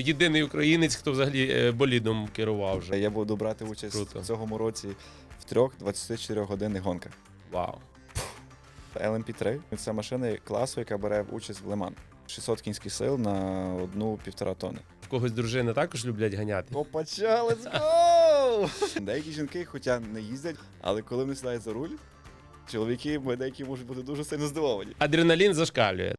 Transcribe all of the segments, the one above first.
Єдиний українець, хто взагалі е, болідом керував вже. Я буду брати участь Круто. в цьому році в трьох 24 годинних гонках. Вау. LMP3 це машина класу, яка бере участь в Леман. 600 кінських сил на одну-півтора тонни. В когось дружини також люблять ганяти. Опача, let's go! Деякі жінки, хоча не їздять, але коли вони сідають за руль, чоловіки деякі можуть бути дуже сильно здивовані. Адреналін зашкалює.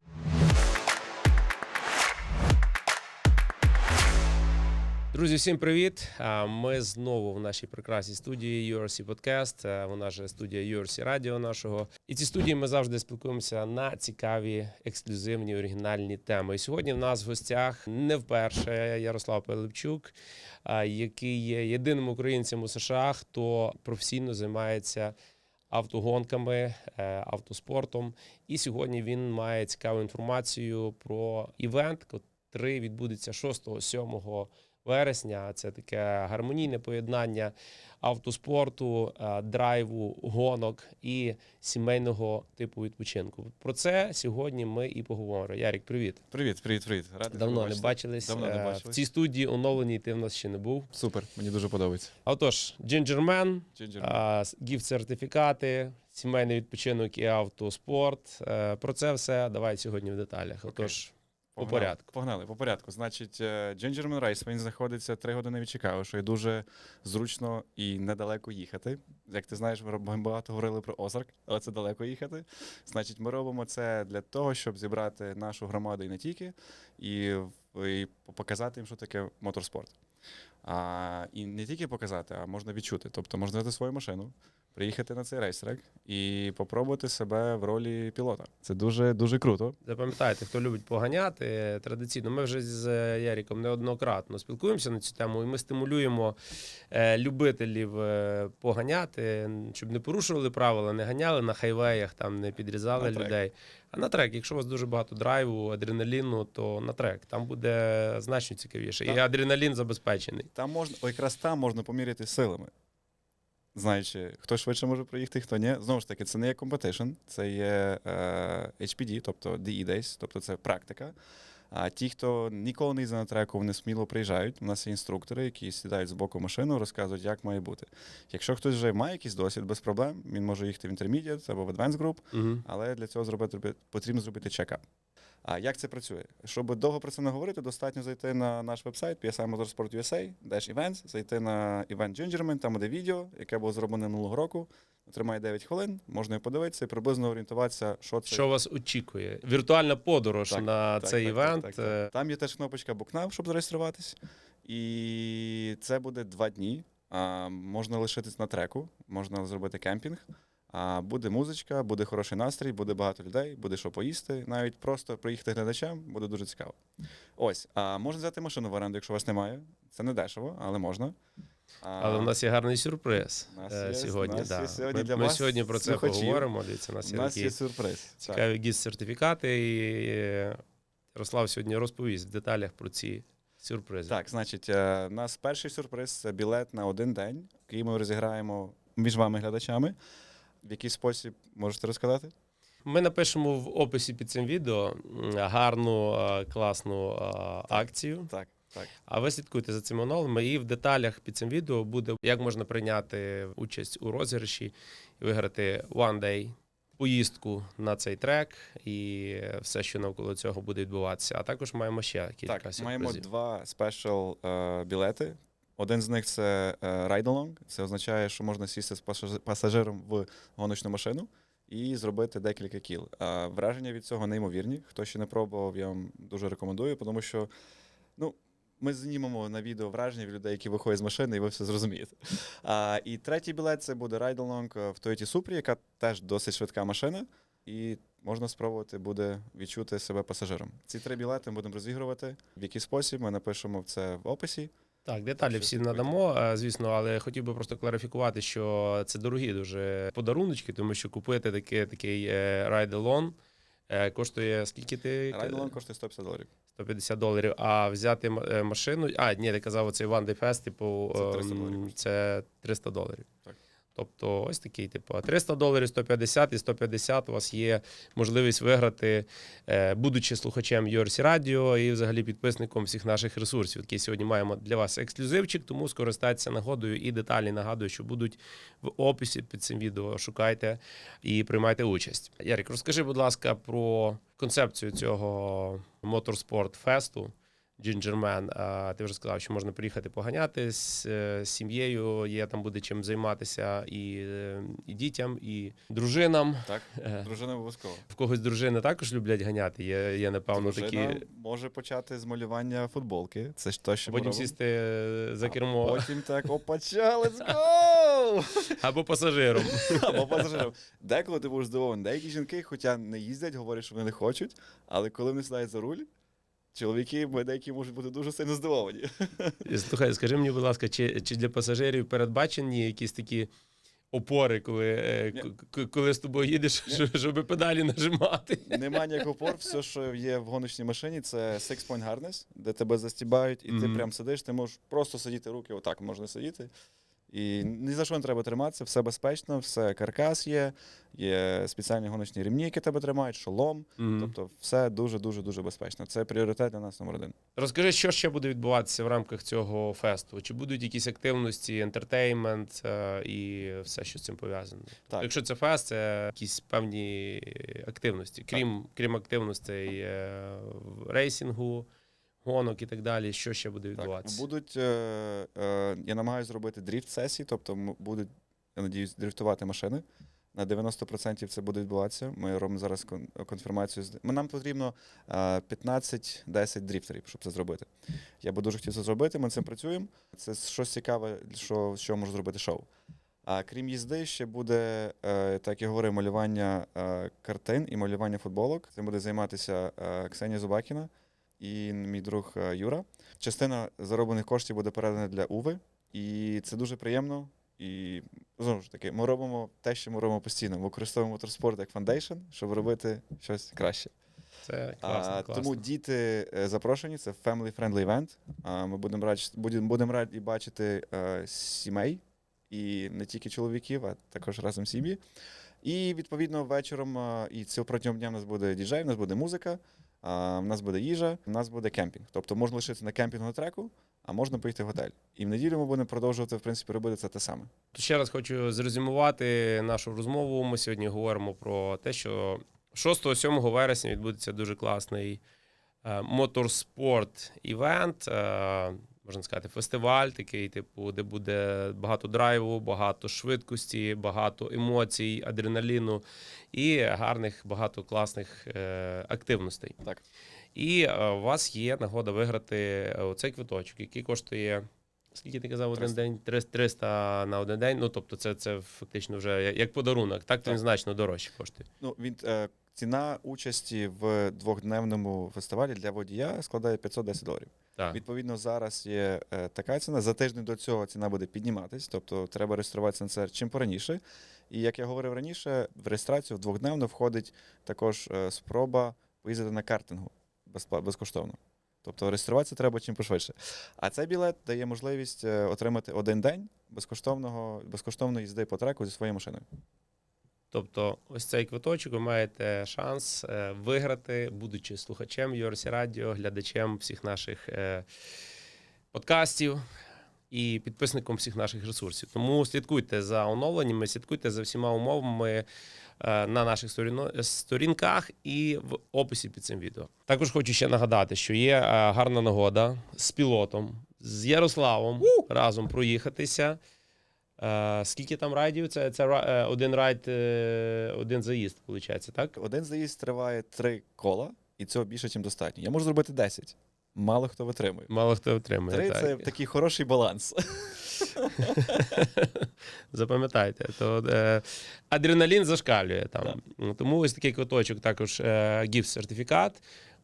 Друзі, всім привіт! Ми знову в нашій прекрасній студії URC Podcast. Вона ж студія URC Радіо нашого. І ці студії ми завжди спілкуємося на цікаві, ексклюзивні, оригінальні теми. І сьогодні в нас в гостях не вперше Ярослав Пилипчук, який є єдиним українцем у США, хто професійно займається автогонками, е, автоспортом. І сьогодні він має цікаву інформацію про івент, який відбудеться 6-7 вересня. Це таке гармонійне поєднання автоспорту, е, драйву, гонок і сімейного типу відпочинку. Про це сьогодні ми і поговоримо. Ярік, привіт. Привіт, привіт, привіт. Радий Давно не бачились. Давно не Е, бачились. В цій студії оновленій ти в нас ще не був. Супер, мені дуже подобається. А Отож, Джинджермен, Ginger. гіфт-сертифікати, сімейний відпочинок і автоспорт. Е, Про це все давай сьогодні в деталях. Отож, по порядку. Погнали, по порядку. Значить, Джинджермен Райс він знаходиться 3 години від Чикаго, що є дуже зручно і недалеко їхати. Як ти знаєш, ми багато говорили про Озарк, але це далеко їхати. Значить, ми робимо це для того, щоб зібрати нашу громаду і не тільки, і, і показати їм, що таке моторспорт. А, і не тільки показати, а можна відчути. Тобто можна взяти свою машину, приїхати на цей рейстрек і попробувати себе в ролі пілота. Це дуже дуже круто. Запам'ятайте, хто любить поганяти традиційно. Ми вже з е, Яріком неоднократно спілкуємося на цю тему, і ми стимулюємо е, любителів е, поганяти, щоб не порушували правила, не ганяли на хайвеях, там не підрізали На людей. А на трек, якщо у вас дуже багато драйву, адреналіну, то на трек. Там буде значно цікавіше. І адреналін забезпечений. Там можна, о, якраз там можна поміряти силами. Знаючи, хто швидше може проїхати, хто ні. Знову ж таки, це не є competition, це є е, HPD, тобто DE Days, тобто це практика. А ті, хто ніколи не їздив на треку, вони сміло приїжджають. У нас є інструктори, які сідають з боку машину, розказують, як має бути. Якщо хтось вже має якийсь досвід без проблем, він може їхати в Intermediate або в Advanced Group, Угу. але для цього зробити потрібно зробити чекап. А як це працює? Щоб довго про це не говорити, достатньо зайти на наш вебсайт PSI Motorsport USA, Dash Events, зайти на Event Gingerman, там буде відео, яке було зроблене минулого року. Тримає 9 хвилин, можна його подивитися і приблизно орієнтуватися, що це. Що вас очікує? Віртуальна подорож Так, на Так, цей так, івент. так, так, Е, так. Там є теж кнопочка Booknow, щоб зареєструватись. І це буде два дні. А, можна лишитись на треку, можна зробити кемпінг. А, буде музичка, буде хороший настрій, буде багато людей, буде що поїсти. Навіть просто приїхати глядачам буде дуже цікаво. Ось, а можна взяти машину в оренду, якщо у вас немає. Це не дешево, але можна. А, Але в нас є гарний сюрприз нас е, є- сьогодні. нас да. є сьогодні ми, для ми вас, сьогодні про це слухачів, поговоримо. Дивіться, у нас у є нас є сюрприз. Так. цікаві гість-сертифікати, і е, Ярослав сьогодні розповість в деталях про ці сюрпризи. Так, значить, е, у нас перший сюрприз це білет на один день, який ми розіграємо між вами глядачами. В який спосіб можете розказати? Ми напишемо в описі під цим відео гарну, класну акцію. Так, так. А ви слідкуйте за цими оновленнями. І в деталях під цим відео буде, як можна прийняти участь у розіграші і виграти one day поїздку на цей трек і все, що навколо цього буде відбуватися. А також маємо ще кілька Так, сюрпризів. маємо два спешл е, білети. Один з них це е, Ride Along. Це означає, що можна сісти з пасаж- пасажиром в гоночну машину і зробити декілька кіл. Е, враження від цього неймовірні. Хто ще не пробував, я вам дуже рекомендую, тому що ну, ми знімемо на відео враження від людей, які виходять з машини, і ви все зрозумієте. А, і третій білет це буде Ride Along в Toyota Supra, яка теж досить швидка машина. І можна спробувати буде відчути себе пасажиром. Ці три білети ми будемо розігрувати. В який спосіб ми напишемо це в описі. Так, деталі всі надамо, е, звісно, але хотів би просто кларифікувати, що це дорогі дуже подаруночки, тому що купити таке, такий райделон е, коштує скільки ти? Ride Along коштує 150 доларів. 150 доларів, а взяти е, машину. А, ні, ти казав, оцей One Day Fest, типу, Це 300 ем, доларів. це 300 доларів. Так. Тобто, ось такий, типу, 300 доларів, 150 і 150 у вас є можливість виграти, е, будучи слухачем URC Radio і взагалі підписником всіх наших ресурсів, які сьогодні маємо для вас ексклюзивчик, тому скористайтеся нагодою і деталі нагадую, що будуть в описі під цим відео. Шукайте і приймайте участь. Ярик, розкажи, будь ласка, про концепцію цього моторспорт фесту. Джинджермен, ти вже сказав, що можна приїхати поганяти з, е, сім'єю. Є там буде чим займатися і, е, і дітям, і дружинам. Так, Е, дружина обов'язково. В когось дружини також люблять ганяти. Є, є напевно, Дружина такі. може почати з малювання футболки. Це ж те, що Потім сісти за А Потім так, опача, let's go! або пасажиром. Або пасажиром. Деколи ти будеш здивований. Деякі жінки, хоча не їздять, говорять, що вони не хочуть, але коли вони сідають за руль, чоловіки деякі можуть бути дуже сильно здивовані. Слухай, скажи мені, будь ласка, чи, чи для пасажирів передбачені якісь такі опори, коли, е, коли з тобою їдеш, щоб, педалі нажимати? Нема ніякого опор, все, що є в гоночній машині, це six-point harness, де тебе застібають, і ти прям сидиш, ти можеш просто сидіти руки, отак можна сидіти. І ні за що не треба триматися, все безпечно, все каркас є, є спеціальні гоночні рівні, які тебе тримають, шолом. Мгм. Тобто все дуже дуже дуже безпечно. Це пріоритет для нас номер один. Розкажи, що ще буде відбуватися в рамках цього фесту? Чи будуть якісь активності, ентертеймент е, і все, що з цим пов'язано? Так. Якщо це фест, це якісь певні активності, крім, крім активностей е, в рейсінгу, гонок і так далі. Що ще буде Так, відбуватися? будуть, е, е, я намагаюся зробити дріфт сесії, тобто будуть, я надіюсь, дрифтувати машини. На 90% це буде відбуватися. Ми робимо зараз кон- конфірмацію. Нам потрібно е, 15-10 дріфтерів, щоб це зробити. Я би дуже хотів це зробити, ми цим працюємо. Це щось цікаве, що, що може зробити шоу. А крім їзди, ще буде, е, так я говорив, малювання е, картин і малювання футболок. Цим буде займатися е, Ксенія Зубакіна і мій друг е, Юра. Частина зароблених коштів буде передана для Уви, і це дуже приємно. І знову ж таки, ми робимо те, що ми робимо постійно. Ми використовуємо моторспорт як фондейшн, щоб робити щось краще. Це класно, А, класно. Тому діти е, запрошені, це family-friendly event. А, Ми будемо раді, будемо, раді бачити е, сімей, і не тільки чоловіків, а також разом сім'ї. І відповідно вечором і цього протягом дня в нас буде діджей, в нас буде музика, а, в нас буде їжа, в нас буде кемпінг. Тобто можна лишитися на кемпінгу треку, а можна поїхати в готель. І в неділю ми будемо продовжувати, в принципі, робити це те саме. Ще раз хочу зрезюмувати нашу розмову. Ми сьогодні говоримо про те, що 6-7 вересня відбудеться дуже класний е, моторспорт івент. Можна сказати, фестиваль, такий, типу, де буде багато драйву, багато швидкості, багато емоцій, адреналіну і гарних, багато класних е, активностей. Так. І е, у вас є нагода виграти е, оцей квиточок, який коштує. Скільки ти казав один 300. день? 300 300 на один день. Ну тобто, це, це фактично вже як подарунок. Так, Так. він значно дорожче коштує. Ну, він, е, ціна участі в двохдневному фестивалі для водія складає 510 доларів. Так. Відповідно, зараз є е, така ціна. За тиждень до цього ціна буде підніматись, тобто треба реєструватися на це чим пораніше. І як я говорив раніше, в реєстрацію в двохдневно входить також е, спроба поїздити на картингу безкоштовно. Тобто реєструватися треба чим пошвидше. А цей білет дає можливість е, отримати один день безкоштовного безкоштовної їзди по треку зі своєю машиною. Тобто, ось цей квиточок ви маєте шанс е, виграти, будучи слухачем URC Radio, глядачем всіх наших е, подкастів і підписником всіх наших ресурсів. Тому слідкуйте за оновленнями, слідкуйте за всіма умовами е, на наших сторінках і в описі під цим відео. Також хочу ще нагадати, що є гарна нагода з пілотом, з Ярославом разом проїхатися. Е, Скільки там райдів? Це, це е, один райд, е, один заїзд, виходить, так? Один заїзд триває три кола, і цього більше, ніж достатньо. Я можу зробити 10. Мало хто витримує. Мало хто отримує. Три так. це такий хороший баланс. Запам'ятайте, то е, адреналін зашкалює там. Ну, Тому ось такий квиточок, також е, гіфт-сертифікат.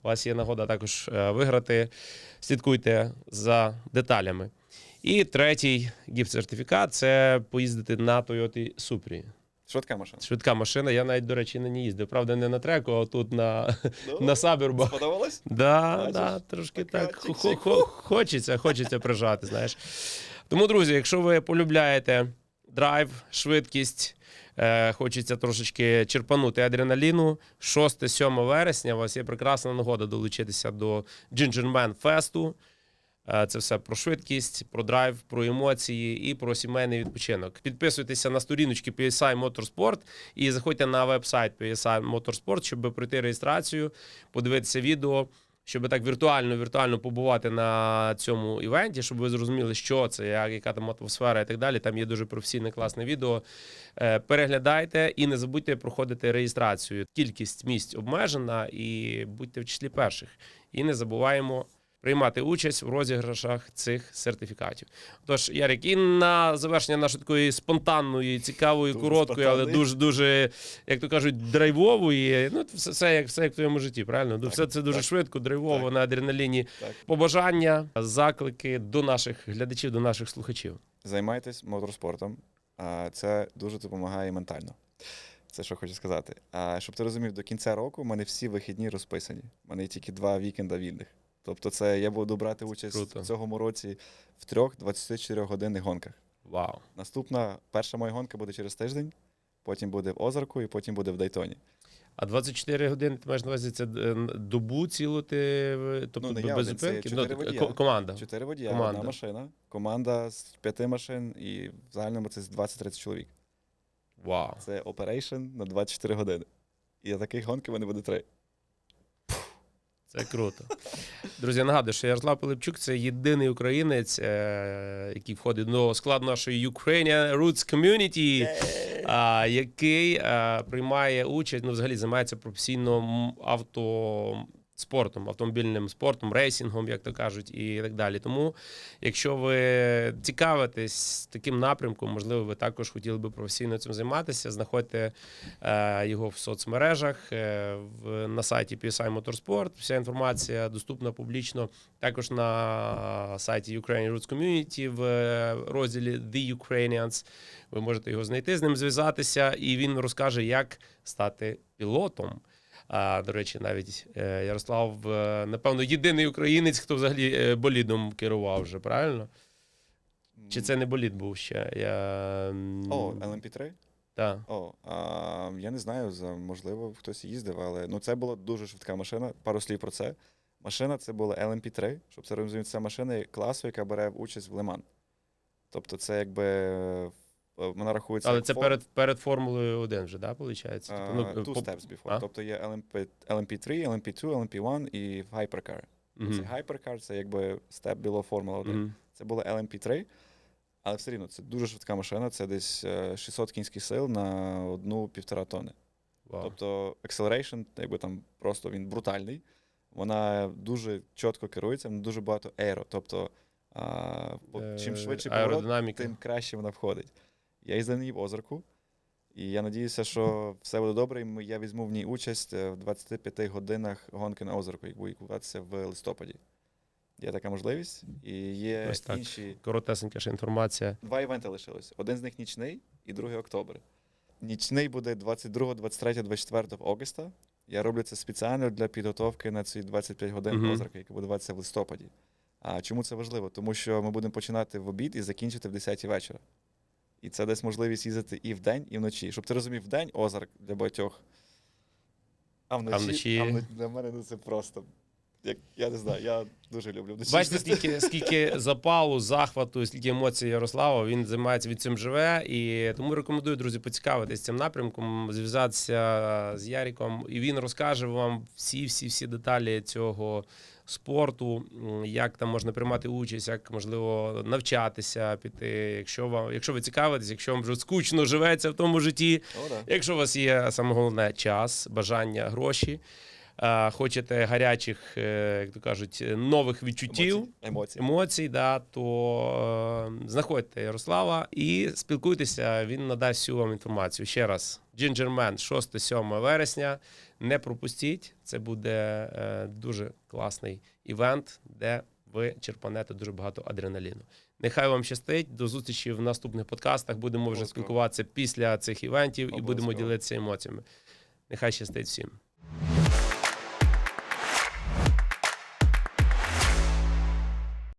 У вас є нагода також е, виграти. Слідкуйте за деталями. І третій гіфт-сертифікат це поїздити на Toyota Supra. Швидка машина. Швидка машина. Я навіть, до речі, на ній їздив. Правда, не на треку, а тут на, Ну, на Сабербах. Сподобалось? Да, Бачиш? да, трошки так хо- чик-чик. хо- хочеться, хочеться прижати, знаєш. Тому, друзі, якщо ви полюбляєте драйв, швидкість. Е, Хочеться трошечки черпанути адреналіну. 6-7 вересня у вас є прекрасна нагода долучитися до Ginger Man Festу. Е, Це все про швидкість, про драйв, про емоції і про сімейний відпочинок. Підписуйтеся на сторіночки PSI Motorsport і заходьте на веб-сайт PSI Motorsport, щоб пройти реєстрацію, подивитися відео, щоб так віртуально віртуально побувати на цьому івенті, щоб ви зрозуміли, що це, як, яка там атмосфера і так далі. Там є дуже професійне класне відео. Е, Переглядайте і не забудьте проходити реєстрацію. Кількість місць обмежена і будьте в числі перших. І не забуваємо приймати участь в розіграшах цих сертифікатів. Тож, Ярик, і на завершення нашої такої спонтанної, цікавої, Дуже короткої, але дуже дуже, як то кажуть, драйвової. Ну, все, все, як, все як в твоєму житті, правильно? Так, все це дуже так, швидко, драйвово, так. на адреналіні. Так. Побажання, заклики до наших глядачів, до наших слухачів. Займайтесь моторспортом. Це дуже допомагає ментально. Це що хочу сказати. А щоб ти розумів, до кінця року в мене всі вихідні розписані. У мене є тільки два вікенда вільних. Тобто, це я буду брати участь Круто. в цьому році в трьох 24 годинних гонках. Вау. Наступна перша моя гонка буде через тиждень, потім буде в Озарку і потім буде в Дайтоні. А 24 години ти маєш на увазі це е, добу цілу ти, е, тобто Ну, без зупинки? чотири водія. команда. Чотири водія, Команда. одна машина, команда з п'яти машин, і в загальному це 20-30 чоловік. Вау. Це оперейшн на 24 години. І таких гонки в мене буде три. Це круто. Друзі, нагадую, що Ярослав Пилипчук це єдиний українець, е, який входить до складу нашої Ukrainian Roots Community, який е, приймає участь, ну, взагалі займається професійно м, автоспортом, автомобільним спортом, рейсингом, як то кажуть, і так далі. Тому, якщо ви цікавитесь таким напрямком, можливо, ви також хотіли би професійно цим займатися, знаходьте е, його в соцмережах, е, в, на сайті PSI Motorsport. Вся інформація доступна публічно. Також на сайті Ukrainian Roots Community в розділі The Ukrainians. Ви можете його знайти, з ним зв'язатися, і він розкаже, як стати пілотом. А, до речі, навіть е, Ярослав, е, напевно, єдиний українець, хто взагалі е, болідом керував вже, правильно? Чи це не болід був ще? Я... О, LMP3? Так. О, а, я не знаю, можливо, хтось їздив, але ну, це була дуже швидка машина. Пару слів про це. Машина це була LMP3, щоб це розуміти, це машина класу, яка бере участь в Леман.Тобто, це якби вона рахується. Але це фор- перед, перед Формулою 1 вже, да, виходить? а, ну, two по- steps before. А? Тобто є LMP, LMP3, LMP2, LMP1 і Hypercar. Мгм. Це Hypercar, це якби степ біло Формула 1. Мгм. Це була LMP3, але все рівно це дуже швидка машина, це десь е, 600 кінських сил на одну-півтора тонни. Вау. Тобто acceleration, якби там просто він брутальний. Вона дуже чітко керується, дуже багато аеро. Тобто, а, Е, чим швидше поворот, тим краще вона входить. Я їздив на ній в Озерку, і я надіюся, що все буде добре, і я візьму в ній участь е, в 25 годинах гонки на Озерку, яку буде відбуватися в листопаді. Є така можливість, і є Ось так. інші Коротесенька ще інформація. Два івенти лишилось. Один з них нічний і другий октябрь. Нічний буде 22, 23, 24 августа. Я роблю це спеціально для підготовки на ці 25 годин Мгм. mm озерка, яка буде відбуватися в листопаді. А чому це важливо? Тому що ми будемо починати в обід і закінчити в 10 вечора. І це десь можливість їздити і вдень, і вночі. Щоб ти розумів, вдень озерк для багатьох. А вночі, вночі? а вночі для мене ну, це просто. Як, я не знаю, я дуже люблю. Бачите, скільки, скільки запалу, захвату, скільки емоцій Ярослава. Він займається від цим живе. І тому рекомендую, друзі, поцікавитись цим напрямком, зв'язатися з Яріком. І він розкаже вам всі, всі, всі деталі цього спорту, як там можна приймати участь, як можливо навчатися піти. Якщо вам, якщо ви цікавитесь, якщо вам вже скучно живеться в тому житті, О, да. Якщо у вас є саме головне час, бажання, гроші, хочете гарячих, е, як то кажуть, е, нових відчуттів, Емоцій. Емоцій. емоцій, да, то е, знаходьте Ярослава і спілкуйтеся, він надасть всю вам інформацію. Ще раз, Man 6-7 вересня. Не пропустіть, це буде е, дуже класний івент, де ви черпанете дуже багато адреналіну. Нехай вам щастить. До зустрічі в наступних подкастах. Будемо вже спілкуватися після цих івентів і будемо ділитися емоціями. Нехай щастить всім.